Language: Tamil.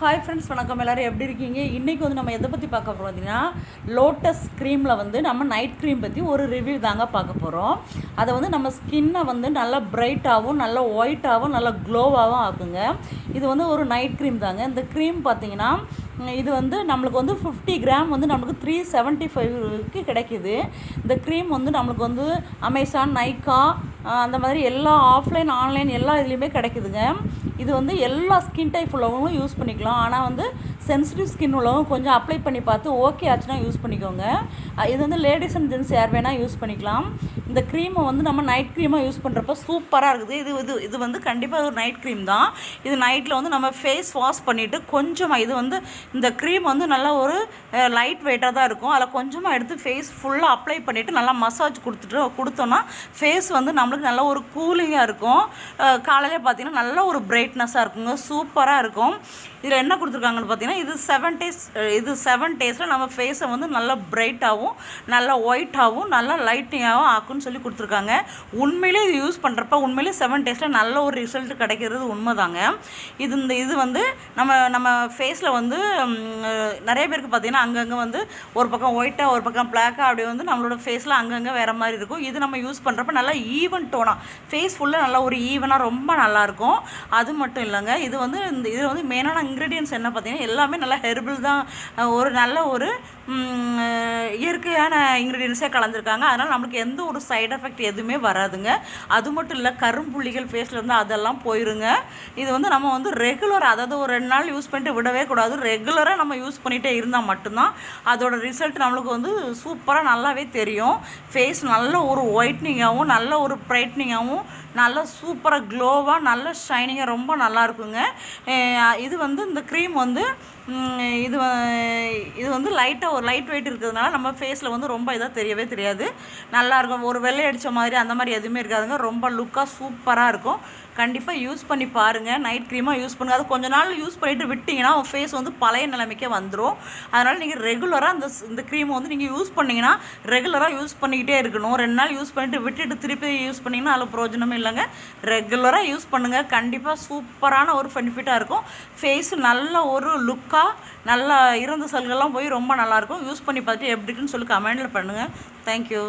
ஹாய் ஃப்ரெண்ட்ஸ் வணக்கம். எல்லோரும் எப்படி இருக்கீங்க? இன்றைக்கி வந்து நம்ம எதை பற்றி பார்க்க போகிறோம் பார்த்தீங்கன்னா லோட்டஸ் க்ரீமில் வந்து நம்ம நைட் க்ரீம் பற்றி ஒரு ரிவ்யூ தாங்க பார்க்க போகிறோம் அதை வந்து நம்ம ஸ்கின்னை வந்து நல்லா பிரைட்டாகவும் நல்லா ஒயிட்டாகவும் நல்லா க்ளோவாகவும் ஆக்குங்க. இது வந்து ஒரு நைட் க்ரீம் தாங்க. இந்த க்ரீம் பார்த்தீங்கன்னா இது வந்து நம்மளுக்கு வந்து ஃபிஃப்டி கிராம் வந்து நம்மளுக்கு த்ரீ செவன்ட்டி ஃபைவ்க்கு கிடைக்கிது. இந்த க்ரீம் வந்து நம்மளுக்கு வந்து அமேசான் நைக்கா அந்த மாதிரி எல்லா ஆஃப்லைன் ஆன்லைன் எல்லா இதுலேயுமே கிடைக்குதுங்க. இது வந்து எல்லா ஸ்கின் டைப் உள்ளவங்களும் யூஸ் பண்ணிக்கலாம். ஆனால் வந்து சென்சிட்டிவ் ஸ்கின் உள்ளவங்க கொஞ்சம் அப்ளை பண்ணி பார்த்து ஓகே ஆச்சுன்னா யூஸ் பண்ணிக்கோங்க. இது வந்து லேடிஸ் அண்ட் ஜென்ஸ் யார் வேணால் யூஸ் பண்ணிக்கலாம். இந்த க்ரீமை வந்து நம்ம நைட் க்ரீமாக யூஸ் பண்ணுறப்ப சூப்பராக இருக்குது. இது இது இது வந்து கண்டிப்பாக ஒரு நைட் க்ரீம் தான். இது நைட்டில் வந்து நம்ம ஃபேஸ் வாஷ் பண்ணிவிட்டு கொஞ்சமாக இது வந்து இந்த க்ரீம் வந்து நல்லா ஒரு லைட் வெயிட்டாக தான் இருக்கும். அதில் கொஞ்சமாக எடுத்து ஃபேஸ் ஃபுல்லாக அப்ளை பண்ணிவிட்டு நல்லா மசாஜ் கொடுத்துட்டு கொடுத்தோன்னா ஃபேஸ் வந்து நம்மளுக்கு நல்ல ஒரு கூலிங்காக இருக்கும். காலையில் பார்த்தீங்கன்னா நல்ல ஒரு பிரைட்னஸாக இருக்குங்க. சூப்பராக இருக்கும். இதில் என்ன கொடுத்துருக்காங்கன்னு பார்த்தீங்கன்னா இது செவன் டேஸ் இது செவன் டேஸில் நம்ம ஃபேஸை வந்து நல்லா பிரைட்டாகவும் நல்லா ஒயிட்டாகவும் நல்லா லைட்டிங்காகவும் ஆக்குன்னு சொல்லி கொடுத்துருக்காங்க. உண்மையிலே இது யூஸ் பண்ணுறப்ப உண்மையிலே செவன் டேஸில் நல்ல ஒரு ரிசல்ட் கிடைக்கிறது உண்மைதாங்க. இது இந்த இது வந்து நம்ம நம்ம ஃபேஸில் வந்து நிறைய பேருக்கு பார்த்திங்கன்னா அங்கங்கே வந்து ஒரு பக்கம் ஒயிட்டாக ஒரு பக்கம் பிளாக்காக அப்படி வந்து நம்மளோட ஃபேஸில் அங்கங்கே வேறு மாதிரி இருக்கும். இது நம்ம யூஸ் பண்ணுறப்ப நல்லா ஈவன் டோனாக ஃபேஸ் ஃபுல்லாக நல்லா ஒரு ஈவனாக ரொம்ப நல்லாயிருக்கும் அது மட்டும் இல்லைங்க. இது வந்து இந்த இதில் வந்து மெயினான இன்க்ரீடியன்ஸ் என்ன பார்த்தீங்கன்னா எல்லாமே நல்லா ஹெர்பிள் தான். ஒரு நல்ல ஒரு இயற்கையான இன்க்ரீடியன்ஸே கலந்துருக்காங்க. அதனால் நம்மளுக்கு எந்த ஒரு சைடு எஃபெக்ட் எதுவுமே வராதுங்க. அது மட்டும் இல்லை கரும்புள்ளிகள் ஃபேஸில் இருந்து அதெல்லாம் போயிருங்க. இது வந்து நம்ம வந்து ரெகுலராக அதாவது ஒரு ரெண்டு நாள் யூஸ் பண்ணிட்டு விடவே கூடாது. ரெகுலராக நம்ம யூஸ் பண்ணிகிட்டே இருந்தால் மட்டும்தான் அதோட ரிசல்ட் நம்மளுக்கு வந்து சூப்பராக நல்லாவே தெரியும். ஃபேஸ் நல்ல ஒரு ஒயிட்னிங்காகவும் நல்ல ஒரு ப்ரைட்னிங்காகவும் நல்ல சூப்பராக க்ளோவாக நல்ல ஷைனிங்காக ரொம்ப நல்லா இருக்குங்க. இது வந்து இந்த க்ரீம் வந்து இது இது வந்து லைட்டாக ஒரு லைட் வெயிட் இருக்கிறதுனால நம்ம ஃபேஸில் வந்து ரொம்ப இதாக தெரியவே தெரியாது. நல்லாயிருக்கும் ஒரு வெள்ளை அடித்த மாதிரி அந்த மாதிரி எதுவுமே இருக்காதுங்க. ரொம்ப லுக்காக சூப்பராக இருக்கும். கண்டிப்பாக யூஸ் பண்ணி பாருங்கள் நைட் க்ரீமாக யூஸ் பண்ணுங்கள் அது கொஞ்ச நாள் யூஸ் பண்ணிவிட்டு விட்டிங்கன்னா உங்கள் ஃபேஸ் வந்து பழைய நிலைமைக்கே வந்துடும் அதனால் நீங்கள் ரெகுலராக அந்த இந்த க்ரீமை வந்து நீங்கள் யூஸ் பண்ணிங்கன்னா ரெகுலராக யூஸ் பண்ணிக்கிட்டே இருக்கணும். ரெண்டு நாள் யூஸ் பண்ணிவிட்டு விட்டுட்டு திருப்பி யூஸ் பண்ணிங்கன்னா அதில் பிரோஜனமே இல்லைங்க. ரெகுலராக யூஸ் பண்ணுங்கள் கண்டிப்பாக சூப்பரான ஒரு பெனிஃபிட்டாக இருக்கும். ஃபேஸ் நல்ல ஒரு லுக்காக நல்லா இறந்த செல்கள்லாம் போய் ரொம்ப நல்லாயிருக்கும் யூஸ் பண்ணி பார்த்துட்டு எப்படி இருக்குன்னு சொல்லி கமெண்டில் பண்ணுங்கள் தேங்க்யூ